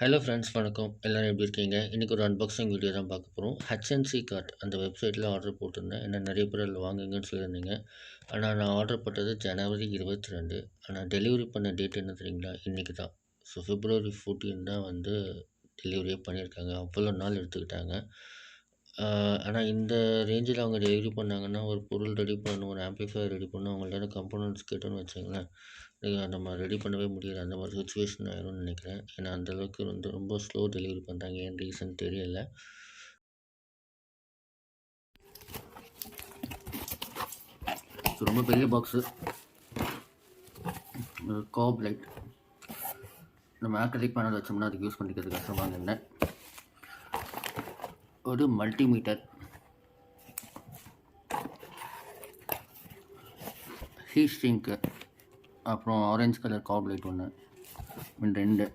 Hello friends வணக்கம். எல்லோரும் எப்படி இருக்கீங்க? இன்றைக்கி ஒரு அன்பாக்சிங் வீடியோ தான் பார்க்க போகிறோம் ஹெச்என்சி கார்ட் அந்த வெப்சைட்டில் ஆர்டர் போட்டிருந்தேன். என்ன நிறைய பேர் அதில் வாங்குங்கன்னு சொல்லியிருந்தீங்க. ஆனால் நான் ஆர்டர் போட்டது ஜனவரி இருபத்தி ரெண்டு ஆனால் டெலிவரி பண்ண டேட் என்ன தெரியுங்களா? இன்றைக்கி தான். ஸோ ஃபிப்ரவரி ஃபோர்டீன் தான் வந்து டெலிவரியே பண்ணியிருக்காங்க. அவ்வளோ நாள் எடுத்துக்கிட்டாங்க. ஆனால் இந்த ரேஞ்சில் அவங்க டெலிவரி பண்ணாங்கன்னா ஒரு பொருள் ரெடி பண்ணணும் ஒரு ஆம்பிஃபையர் ரெடி பண்ணணும் அவங்கள்ட்ட கம்போனன்ட்ஸ் கேட்டோன்னு வச்சுங்களேன் நம்ம ரெடி பண்ணவே முடியல அந்த மாதிரி சுச்சுவேஷன் ஆயிரும்னு நினைக்கிறேன். ஏன்னா அந்தளவுக்கு வந்து ரொம்ப ஸ்லோ டெலிவரி பண்ணுறாங்க ஏன் ரீசன் தெரியல. ரொம்ப பெரிய பாக்ஸு காப் லைட் நம்ம ஆக்ரிலிக் பேனல் வச்சோம்னா அதுக்கு யூஸ் பண்ணிக்கிறது கஷ்டமாக இருந்தேன் ஒரு மல்டிமீட்டர் ஹீட் சிங்க்கு அப்புறம் ஆரஞ்சு கலர் காப்லைட் ஒன்று ரெண்டு.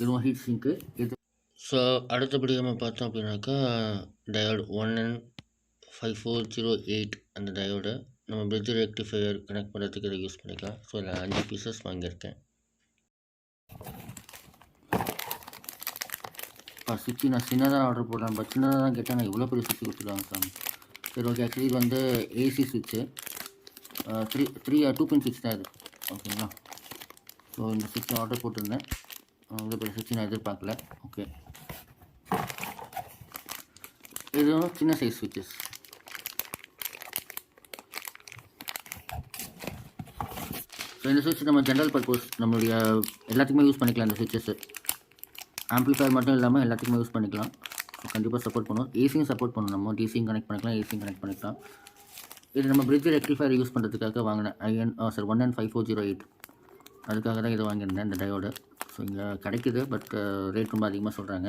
இதுவும் ஹீட் சிங்க்கு இது ஸோ அடுத்தபடி நம்ம பார்த்தோம் அப்படின்னாக்கா diode one and five four zero eight அந்த டயோடு நம்ம பிரிட்ஜ் ரெக்டிஃபையர் கனெக்ட் பண்ணுறதுக்கு இதை யூஸ் பண்ணிக்கலாம். ஸோ இதில் அஞ்சு பீசஸ் வாங்கியிருக்கேன். சுவிட்சு நான் சின்னதாக ஆர்டர் போடுறேன் பட் சின்னதாக தான் கேட்டேன். நான் இவ்வளோ பெரிய சுவிட்சு கொடுத்துருக்காங்க சாமி. சரி ஓகே ஆக்சுவலி இது வந்து ஏசி சுவிட்சு three three two point six தான் இது. ஓகேங்களா ஸோ இந்த சுவிட்ச் ஆர்டர் போட்டிருந்தேன். இவ்வளோ பெரிய சுவிட்ச் நான் எதிர்பார்க்கல. ஓகே இதுவும் சின்ன சைஸ் சுவிட்சஸ் ஸோ இந்த சுவிட்ச் நம்ம ஜென்ரல் பர்பஸ் நம்மளுடைய எல்லாத்துக்குமே யூஸ் பண்ணிக்கலாம் இந்த சுவிட்சஸ்ஸு ஆம்பிளிஃபயர் மட்டும் இல்லாமல் எல்லாத்துக்குமே யூஸ் பண்ணிக்கலாம். கண்டிப்பாக சப்போர்ட் பண்ணுவோம். ஏசியும் சப்போர்ட் பண்ணணும் நம்ம டிசியும் கனெக்ட் பண்ணிக்கலாம் ஏசியும் கனெக்ட் பண்ணிக்கலாம். இது நம்ம பிரிட்ஜ் ரெக்டிஃபயர் யூஸ் பண்ணுறதுக்காக வாங்கினேன் IN sir one and five four zero eight அதுக்காக தான் இதை வாங்கியிருந்தேன் இந்த டயோடு ஸோ இங்கே கிடைக்கிது பட் ரேட் uh, ரொம்ப அதிகமாக சொல்கிறாங்க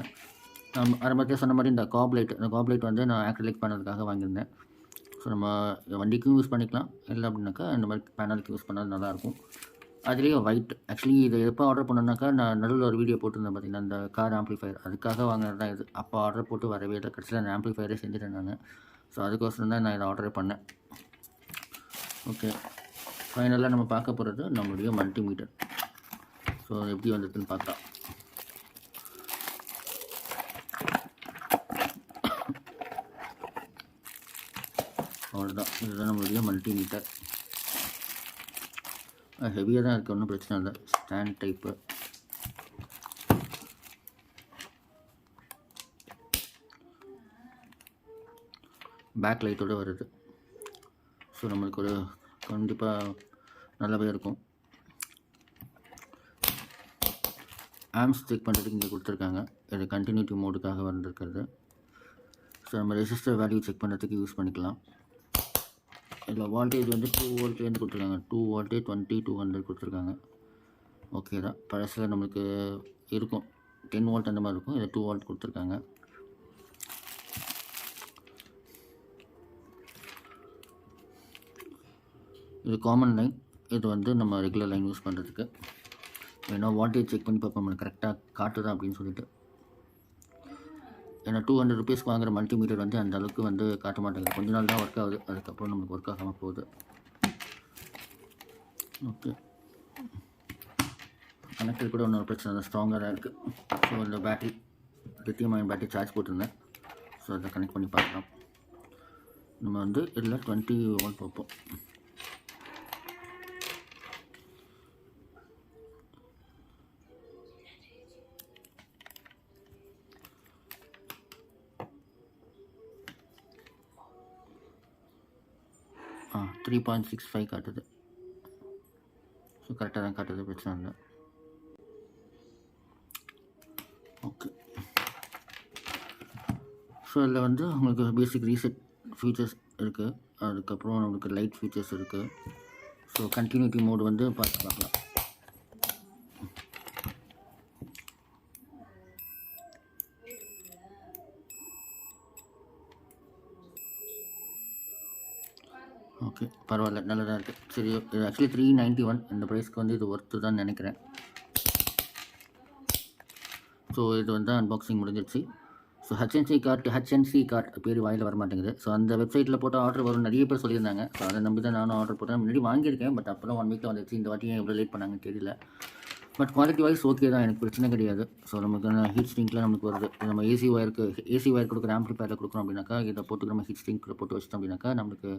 ஆரம்பத்தில் சொன்ன மாதிரி இந்த காப்லைட் இந்த காப்லைட் வந்து நான் ஆக்ரிலிக் பண்ணதுக்காக வாங்கியிருந்தேன். ஸோ நம்ம வண்டிக்கும் யூஸ் பண்ணிக்கலாம். இல்லை அப்படின்னாக்கா இந்த மாதிரி பேனலுக்கு யூஸ் பண்ணால் நல்லாயிருக்கும். அதுலேயும் ஒயிட் ஆக்சுவலி இதை எப்போ ஆர்டர் பண்ணனாக்கா நான் நடுவில் ஒரு வீடியோ போட்டிருந்தேன் பார்த்தீங்கன்னா அந்த கார் ஆம்ப்ளிஃபயர் அதுக்காக வாங்கினது தான் இது. அப்போ ஆர்டர் போட்டு வரவே இல்லை. கடைசியில் அந்த ஆம்ப்ளிஃபயரே செஞ்சுட்டேன் நான். ஸோ அதுக்கோசரம் தான் நான் இதை ஆர்டர் பண்ணேன். ஓகே ஃபைனலாக நம்ம பார்க்க போகிறது நம்மளுடைய மல்டிமீட்டர் ஸோ எப்படி வந்ததுன்னு பார்த்தா அவ்வளோதான் இதுதான் நம்மளுடைய மல்டிமீட்டர் ஹெவியாக தான் இருக்குது ஒன்றும் பிரச்சனை இல்லை. ஸ்டாண்ட் டைப்பு பேக் லைட்டோடு வருது. ஸோ நம்மளுக்கு ஒரு கண்டிப்பாக நல்லாவே இருக்கும். ஆம்ஸ் செக் பண்ணுறதுக்கு இங்கே கொடுத்துருக்காங்க. இது கண்டினியூட்டி மோடுக்காக வந்திருக்கிறது. ஸோ நம்ம ரெசிஸ்டர் வேல்யூ செக் பண்ணுறதுக்கு யூஸ் பண்ணிக்கலாம். இதில் வோல்டேஜ் வந்து டூ வோல்ட்லேருந்து கொடுத்துருக்காங்க. Two volt twenty two hundred கொடுத்துருக்காங்க. ஓகே தான். பழசில் நம்மளுக்கு இருக்கும். டென் வோல்ட் அந்த மாதிரி இருக்கும். இதில் டூ வோல்ட் கொடுத்துருக்காங்க. இது காமன் லைன் இது வந்து நம்ம ரெகுலர் லைன் யூஸ் பண்ணுறதுக்கு ஏன்னா வால்டேஜ் செக் பண்ணி பார்ப்போம். நம்மளுக்கு கரெக்டாக காட்டுதான் அப்படின்னு சொல்லிட்டு. ஏன்னா டூ ஹண்ட்ரட் ருபீஸ்க்கு வாங்குற மல்டிமீட்டர் வந்து அந்த அளவுக்கு வந்து காட்ட மாட்டேங்குது. கொஞ்ச நாள் தான் ஒர்க் ஆகுது. அதுக்கப்புறம் நம்மளுக்கு ஒர்க் ஆகாமல் போகுது. ஓகே கனெக்டர் கூட ஒன்றும் பிரச்சனை தான். ஸ்ட்ராங்காக தான் இருக்குது ஸோ இந்த battery lithium ion battery charge போட்டிருந்தேன். ஸோ அதை கனெக்ட் பண்ணி பார்க்கலாம். நம்ம வந்து இதில் டுவெண்ட்டி ஒன் பார்ப்போம். ஆ த்ரீ பாயிண்ட் சிக்ஸ் ஃபைவ் காட்டுது. ஸோ கரெக்டாக தான் காட்டுது பிரச்சனை இல்லை. ஓகே ஸோ இதில் வந்து உங்களுக்கு பேசிக் ரீசெட் ஃபீச்சர்ஸ் இருக்குது அதுக்கப்புறம் நம்மளுக்கு லைட் ஃபீச்சர்ஸ் இருக்குது ஸோ கண்டினியூட்டி மோடு வந்து பார்த்து பார்க்கலாம். ஓகே பரவாயில்ல நல்லதாக இருக்குது சரி இது ஆக்சுவலி த்ரீ நைன்ட்டி ஒன் இந்த ப்ரைஸ்க்கு வந்து இது ஒர்த்து தான் நினைக்கிறேன். ஸோ இது வந்து அன்பாக்சிங் முடிஞ்சிருச்சு. So HNC card HNC card பேர் வாயில் வர மாட்டேங்குது ஸோ அந்த வெப்சைட்டில் போட்டு ஆர்டர் வரும். நிறைய பேர் சொல்லியிருந்தாங்க. ஸோ அதை நம்பி தான் நானும் ஆர்டர் போட்டேன். முன்னாடி வாங்கியிருக்கேன். பட் அப்போலாம் ஒன் வீக்கில் வந்துச்சு. இந்த வாட்டி ஏன் எவ்வளோ லேட் பண்ணாங்கன்னு தெரியல. பட் குவாலிட்டி வைஸ் ஓகே தான். எனக்கு பிரச்சனை கிடையாது. ஸோ நமக்கு ஹீட் ஸ்டிங்கில் நமக்கு வருது. நம்ம ஏசி ஒயருக்கு ஏசி ஒயர் கொடுக்குற ஆம்பிளிஃபயரில் கொடுக்குறோம் அப்படின்னாக்கா இதை போட்டு நம்ம ஹீட் ஸ்டிங்கில் போட்டு வச்சிட்டோம் அப்படின்னாக்கா நம்மளுக்கு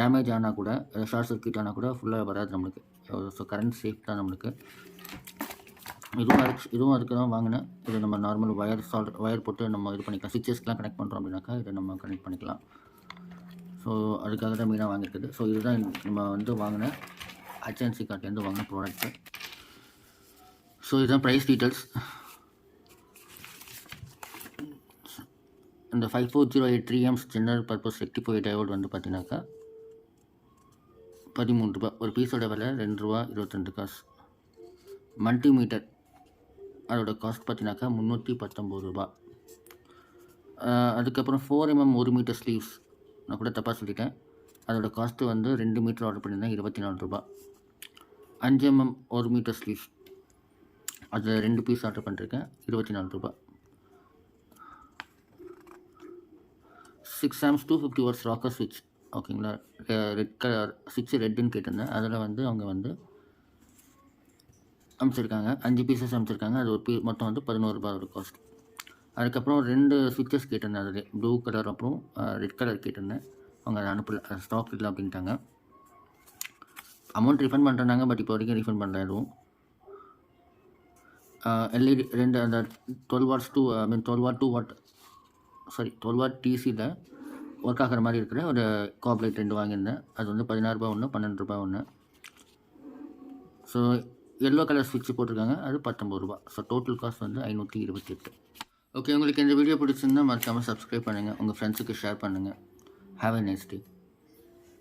டேமேஜ் ஆனால் கூட ஷார்ட் சர்க்கியூட் ஆனால் கூட ஃபுல்லாக வராது நம்மளுக்கு. ஸோ கரண்ட் சேஃப் தான் நம்மளுக்கு. இதுவும் அதுக்கு இதுவும் அதுக்கு தான் வாங்கினேன். இது நம்ம நார்மல் ஒயர் சால்ட் ஒயர் போட்டு நம்ம இது பண்ணிக்கலாம். சுவிச்சஸ்க்கெலாம் கனெக்ட் பண்ணுறோம் அப்படின்னாக்கா இதை நம்ம கனெக்ட் பண்ணிக்கலாம். ஸோ அதுக்காக தான் மெயினாக வாங்கியிருக்குது. ஸோ இதுதான் நம்ம வந்து வாங்கின ஹச்என்சி கார்ட்லேருந்து வாங்கின ப்ராடக்ட்டு ஸோ இதுதான் ப்ரைஸ் டீட்டெயில்ஸ் இந்த five four zero eight three amps general purpose rectify diode வந்து பார்த்தீங்கன்னாக்கா பதிமூணு ரூபா. ஒரு பீஸோட விலை ரெண்டு ரூபா இருபத்தெண்டு காசு. மல்டிமீட்டர் அதோட காஸ்ட் பார்த்தீங்கன்னாக்கா முந்நூற்றி பத்தொம்பது ரூபா. அதுக்கப்புறம் ஃபோர் எம்எம் ஒரு மீட்டர் ஸ்லீவ்ஸ் நான் கூட தப்பாக சொல்லிட்டேன். அதோட காஸ்ட்டு வந்து ரெண்டு மீட்டர் ஆர்டர் பண்ணியிருந்தேன் இருபத்தி நாலு ரூபா. அஞ்சு எம்எம் ஒரு மீட்டர் ஸ்லீவ்ஸ் அதில் ரெண்டு பீஸ் ஆர்டர் பண்ணிருக்கேன். இருபத்தி நாலு ரூபா. Six amps two fifty watts rocker ஸ்விட்ச் ஓகேங்களா ரெட் கலர் ஸ்விட்ச் ரெட்டுன்னு கேட்டிருந்தேன். அதில் வந்து அவங்க வந்து அமைச்சிருக்காங்க. அஞ்சு பீசஸ் அனுப்பிச்சிருக்காங்க அது ஒரு பீ மொத்தம் வந்து பதினோரு ரூபாய் ஒரு காஸ்ட் அதுக்கப்புறம் ரெண்டு ஸ்விட்சஸ் கேட்டிருந்தேன். அதில் ப்ளூ கலர் அப்புறம் ரெட் கலர் கேட்டிருந்தேன். அவங்க அதை அனுப்பல ஸ்டாக் இல்லை அப்படின்ட்டாங்க. அமௌண்ட் ரிஃபண்ட் பண்ணுறாங்க பட் இப்போ வரைக்கும் ரிஃபண்ட் பண்ணல எதுவும். Uh, எல்இடி ரெண்டு அந்த twelve watts two I mean twelve watt two watt sorry twelve watt டிசியில் work ஆகிற மாதிரி இருக்கிற ஒரு காப்லைட் ரெண்டு வாங்கியிருந்தேன். அது வந்து பதினாறு ஒன்று பன்னெண்டு ரூபா ஒன்று ஸோ எல்லோ கலர் ஸ்விட்ச் போட்டிருக்காங்க அது பத்தொம்பது ரூபா ஸோ டோட்டல் காஸ்ட் வந்து ஐநூற்றி இருபத்தி எட்டு ஓகே உங்களுக்கு இந்த வீடியோ பிடிச்சிருந்தா மறக்காமல் சப்ஸ்கிரைப் பண்ணுங்கள் உங்கள் ஃப்ரெண்ட்ஸுக்கு ஷேர் பண்ணுங்கள் ஹாவ் எ நைஸ் டே